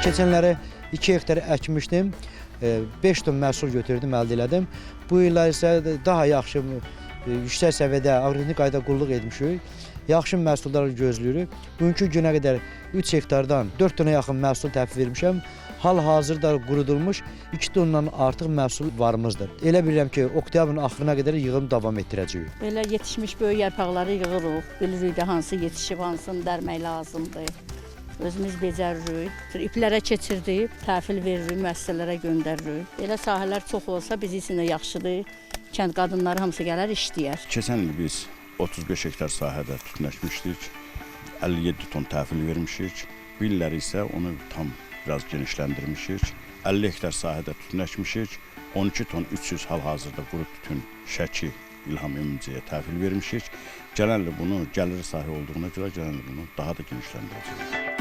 Keçənləri 2 hektar əkmişdim. 5 ton məhsul götürdüm, əldə elədim. Bu illər isə daha yaxşı e, yüksək səviyyədə aqroteknik qayda qulluq etmişik. Yaxşı məhsullar gözləyirik. Bugünkü günə qədər 3 hektardan 4 tona yaxın məhsul təhvil vermişəm. Hal-hazırda qurudulmuş 2 tondan artıq məhsul varımızdır. Elə bilirəm ki, oktyabrın axırına qədər yığım davam etdirəcəyik. Belə yetişmiş böyük yarpaqları yığırıq. Bilirik də hansı yetişib, hansını dərmək lazımdır. Özümüz becəririk. İplərə keçirdik, təhvil veririk, müəssisələrə göndəririk. Belə sahələr çox olsa biz üçün də yaxşıdır. Kənd qadınları hamısı gələr işləyər. Keçən il biz 35 hektar sahədə tütünləşmişdik. 57 ton təhvil vermişik. Bu illər isə onu tam biraz genişləndirmişik. 50 hektar sahədə tütünləşmişik. 12 ton 300 hal-hazırda quru tütün Şəki İlham Ümumciyə təhvil vermişik. Gələn bunu gəlir sahə olduğuna görə gələn bunu daha da genişləndirəcəyik.